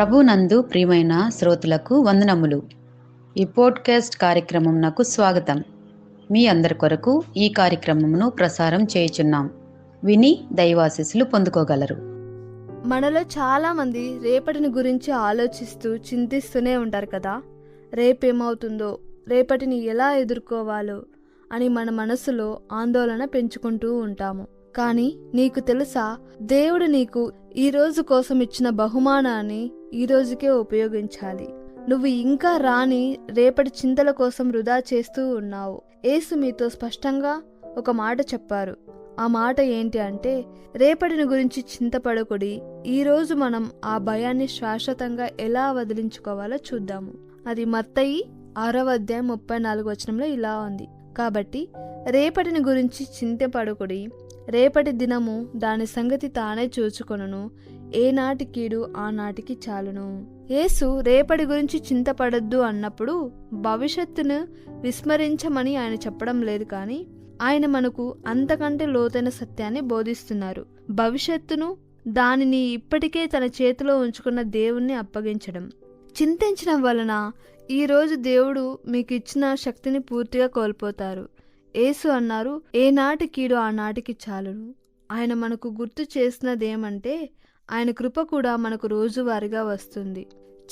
ప్రభునందు ప్రియమైన శ్రోతలకు వందనములు. ఈ పోడ్కాస్ట్ కార్యక్రమం నాకు స్వాగతం. మీ అందరి కొరకు ఈ కార్యక్రమమును ప్రసారం చేయుచున్నాం. విని దైవాశీస్సులు పొందుకోగలరు. మనలో చాలామంది రేపటిని గురించి ఆలోచిస్తూ చింతిస్తూనే ఉంటారు కదా. రేపేమవుతుందో రేపటిని ఎలా ఎదుర్కోవాలో అని మన మనసులో ఆందోళన పెంచుకుంటూ ఉంటాము. కానీ నీకు తెలుసా దేవుడు నీకు ఈ రోజు కోసం ఇచ్చిన బహుమానాన్ని ఈ రోజుకే ఉపయోగించాలి. నువ్వు ఇంకా రాని రేపటి చింతల కోసం వృధా చేస్తూ ఉన్నావు. ఏసు మీతో స్పష్టంగా ఒక మాట చెప్పారు. ఆ మాట ఏంటి అంటే రేపటిని గురించి చింతపడకుడి ఈరోజు మనం ఆ భయాన్ని శాశ్వతంగా ఎలా వదిలించుకోవాలో చూద్దాము. అది మత్తయి ఆరవ అధ్యాయం ముప్పై నాలుగు వచనంలో ఇలా ఉంది. కాబట్టి రేపటిని గురించి చింతపడకుడి రేపటి దినము దాని సంగతి తానే చూచుకొనును. ఏనాటి కీడు ఆనాటికి చాలును. యేసు రేపటి గురించి చింతపడద్దు అన్నప్పుడు భవిష్యత్తును విస్మరించమని ఆయన చెప్పడం లేదు కానీ ఆయన మనకు అంతకంటే లోతైన సత్యాన్ని బోధిస్తున్నారు. భవిష్యత్తును దానిని ఇప్పటికే తన చేతిలో ఉంచుకున్న దేవుణ్ణి అప్పగించడం. చింతించడం వలన ఈరోజు దేవుడు మీకు ఇచ్చిన శక్తిని పూర్తిగా కోల్పోతారు. యేసు అన్నారు ఏనాటి కీడు ఆనాటికి చాలును. ఆయన మనకు గుర్తు చేసినదేమంటే ఆయన కృప కూడా మనకు రోజువారీగా వస్తుంది.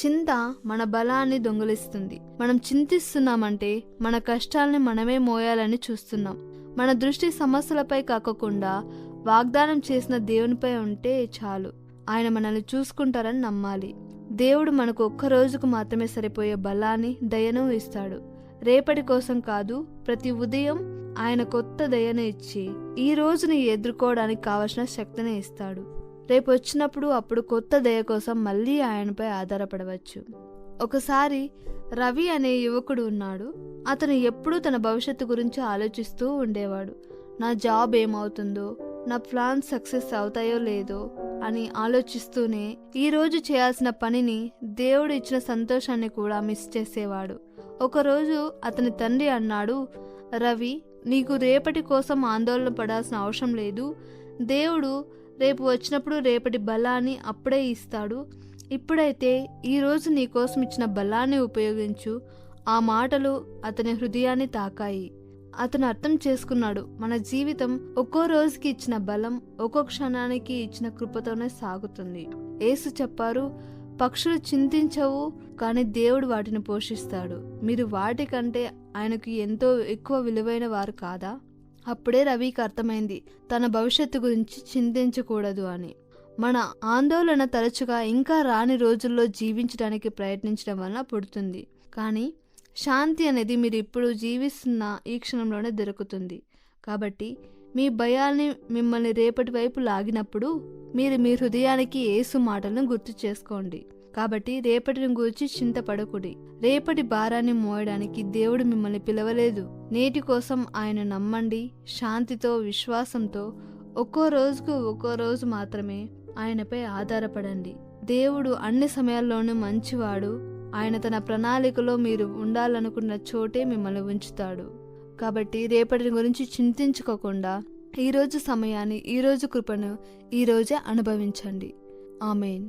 చింత మన బలాన్ని దొంగిలిస్తుంది. మనం చింతిస్తున్నామంటే మన కష్టాల్ని మనమే మోయాలని చూస్తున్నాం. మన దృష్టి సమస్యలపై కాకుండా వాగ్దానం చేసిన దేవునిపై ఉంటే చాలు. ఆయన మనల్ని చూసుకుంటారని నమ్మాలి. దేవుడు మనకు ఒక్క రోజుకు మాత్రమే సరిపోయే బలాన్ని దయను ఇస్తాడు. రేపటి కోసం కాదు ప్రతి ఉదయం ఆయన కొత్త దయను ఇచ్చి ఈ రోజుని ఎదుర్కోవడానికి కావలసిన శక్తిని ఇస్తాడు. రేపు వచ్చినప్పుడు అప్పుడు కొత్త దయ కోసం మళ్ళీ ఆయనపై ఆధారపడవచ్చు. ఒకసారి రవి అనే యువకుడు ఉన్నాడు. అతను ఎప్పుడూ తన భవిష్యత్తు గురించి ఆలోచిస్తూ ఉండేవాడు. నా జాబ్ ఏమవుతుందో నా ప్లాన్ సక్సెస్ అవుతాయో లేదో అని ఆలోచిస్తూనే ఈరోజు చేయాల్సిన పనిని దేవుడు ఇచ్చిన సంతోషాన్ని కూడా మిస్ చేసేవాడు. ఒకరోజు అతని తండ్రి అన్నాడు రవి నీకు రేపటి కోసం ఆందోళన పడాల్సిన అవసరం లేదు. దేవుడు రేపు వచ్చినప్పుడు రేపటి బలాన్ని అప్పుడే ఇస్తాడు. ఇప్పుడైతే ఈరోజు నీకోసం ఇచ్చిన బలాన్ని ఉపయోగించు. ఆ మాటలు అతని హృదయాన్ని తాకాయి. అతను అర్థం చేసుకున్నాడు. మన జీవితం ఒక్కో రోజుకి ఇచ్చిన బలం ఒక్కో క్షణానికి ఇచ్చిన కృపతోనే సాగుతుంది. ఏసు చెప్పారు పక్షులు చింతించవు కానీ దేవుడు వాటిని పోషిస్తాడు. మీరు వాటికంటే ఆయనకు ఎంతో ఎక్కువ విలువైన వారు కాదా? అప్పుడే రవికి అర్థమైంది తన భవిష్యత్తు గురించి చింతించకూడదు అని. మన ఆందోళన తరచుగా ఇంకా రాని రోజుల్లో జీవించడానికి ప్రయత్నించడం వలన పుడుతుంది. కానీ శాంతి అనేది మీరు ఇప్పుడు జీవిస్తున్న ఈ క్షణంలోనే దొరుకుతుంది. కాబట్టి మీ భయాల్ని మిమ్మల్ని రేపటి వైపు లాగినప్పుడు మీరు మీ హృదయానికి ఏసు మాటలను గుర్తు చేసుకోండి. కాబట్టి రేపటిని గురించి చింతపడకుడి. రేపటి భారాన్ని మోయడానికి దేవుడు మిమ్మల్ని పిలవలేదు. నేటి కోసం ఆయన నమ్మండి శాంతితో విశ్వాసంతో ఒక్కో రోజుకు ఒక్కో రోజు మాత్రమే ఆయనపై ఆధారపడండి. దేవుడు అన్ని సమయాల్లోనూ మంచివాడు. ఆయన తన ప్రణాళికలో మీరు ఉండాలనుకున్న చోటే మిమ్మల్ని ఉంచుతాడు. కాబట్టి రేపటి గురించి చింతించుకోకుండా ఈరోజు సమయాన్ని ఈరోజు కృపను ఈరోజే అనుభవించండి. Amen.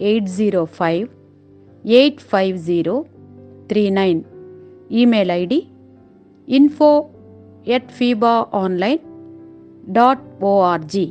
eight zero five eight five zero three nine email ID info at feeba online dot ORG